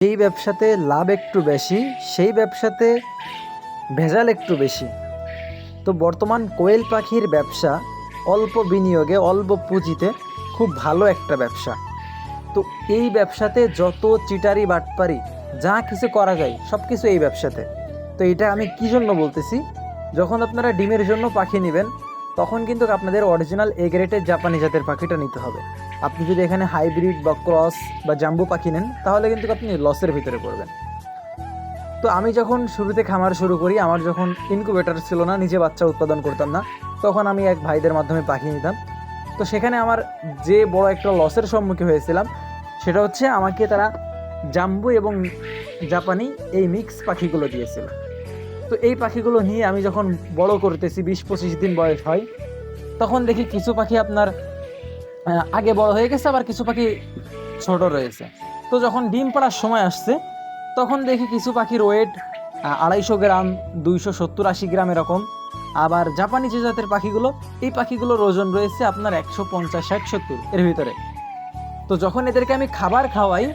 যেই ব্যবসাতে লাভ একটু বেশি, সেই ব্যবসাতে ভেজাল একটু বেশি। তো বর্তমান কোয়েল পাখির ব্যবসা অল্প বিনিয়োগে, অল্প পুঁজিতে খুব ভালো একটা ব্যবসা। তো এই ব্যবসাতে যত চিটারি, বাটপারি, যা কিছু করা যায় সব কিছু এই ব্যবসাতে। তো এটা আমি কী জন্য বলতেছি? যখন আপনারা ডিমের জন্য পাখি নেবেন তখন কিন্তু আপনাদের অরিজিনাল এ গ্রেটের জাপানি জাতের পাখিটা নিতে হবে। আপনি যদি এখানে হাইব্রিড বা ক্রস বা জাম্বু পাখি নেন, তাহলে কিন্তু আপনি লসের ভিতরে পড়বেন। তো আমি যখন শুরুতে খামার শুরু করি, আমার যখন ইনকুবেটার ছিল না, নিজে বাচ্চা উৎপাদন করতাম না, তখন আমি এক ভাইদের মাধ্যমে পাখি নিতাম। তো সেখানে আমার যে বড় একটা লসের সম্মুখীন হয়েছিলাম, সেটা হচ্ছে আমাকে তারা জাম্বু এবং জাপানি এই মিক্স পাখিগুলো দিয়েছিল। তো এই পাখিগুলো নিয়ে আমি যখন বড় করতেছি, বিশ পঁচিশ দিন বয়স হয়, তখন দেখি কিছু পাখি আপনার আগে বড় হয়ে গেছে, আবার কিছু পাখি ছোট রয়েছে। তো যখন ডিম পাড়ার সময় আসছে, তখন দেখি কিছু পাখির ওয়েট আড়াইশো গ্রাম, দুইশো সত্তর, আশি গ্রাম এরকম। আবার জাপানি যে জাতের পাখিগুলো, এই পাখিগুলোর ওজন রয়েছে আপনার একশো পঞ্চাশ, ষাট, সত্তর এর ভিতরে। তো যখন এদেরকে আমি খাবার খাওয়াই,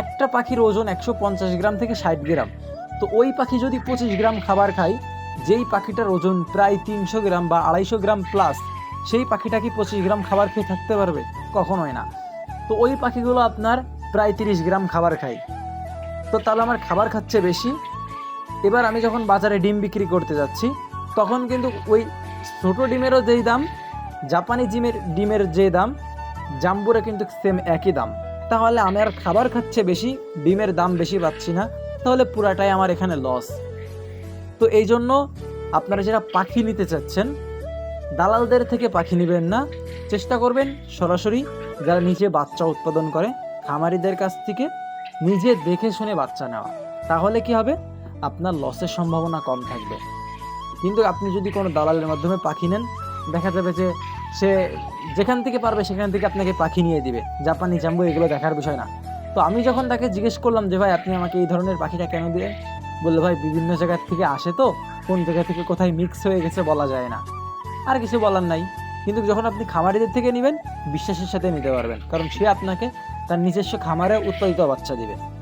একটা পাখির ওজন একশো পঞ্চাশ গ্রাম থেকে ষাট গ্রাম। তো ওই পাখি যদি পঁচিশ গ্রাম খাবার খায় যেই পাখিটার ওজন প্রায় তিনশো গ্রাম বা আড়াইশো গ্রাম প্লাস সেই পাখিটা কি পঁচিশ গ্রাম খাবার খেয়ে থাকতে পারবে? কখনোই না। তো ওই পাখিগুলো আপনার প্রায় তিরিশ গ্রাম খাবার খায়। তো তাহলে আমার খাবার খাচ্ছে বেশি। এবার আমি যখন বাজারে ডিম বিক্রি করতে যাচ্ছি, তখন কিন্তু ওই ছোটো ডিমেরও যেই দাম, জাপানি ডিমের ডিমের যে দাম জাম্বুরে কিন্তু সেম একই দাম। তাহলে আমি আর খাবার খাচ্ছে বেশি, ডিমের দাম বেশি পাচ্ছি না। তাহলে পুরাটাই আমার এখানে লস তো এই জন্য আপনারা যারা পাখি নিতে চাচ্ছেন, দালালদের থেকে পাখি নেবেন না। চেষ্টা করবেন সরাসরি যারা নিজে বাচ্চা উৎপাদন করে, খামারিদের কাছ থেকে নিজে দেখে শুনে বাচ্চা নেওয়া। তাহলে কি হবে? আপনার লসের সম্ভাবনা কম থাকবে। কিন্তু আপনি যদি কোনো দালালের মাধ্যমে পাখি নেন, দেখা যাবে যে সে যেখান থেকে পারবে সেখান থেকে আপনাকে পাখি নিয়ে দিবে। জাপানি জাম্বু এগুলো দেখার বিষয় না। তো আমি যখন তাকে জিজ্ঞেস করলাম যে, ভাই, আপনি আমাকে এই ধরনের পাখিটা কেন দিলেন? বলল, ভাই, বিভিন্ন জায়গার থেকে আসে তো, কোন জায়গা থেকে কোথায় মিক্স হয়ে গেছে বলা যায় না। আর কিছু বলার নাই। কিন্তু যখন আপনি খামারিদের থেকে নেবেন, বিশ্বাসের সাথে নিতে পারবেন। কারণ সে আপনাকে তার নিজস্ব খামারে উৎপাদিত বাচ্চা দিবে।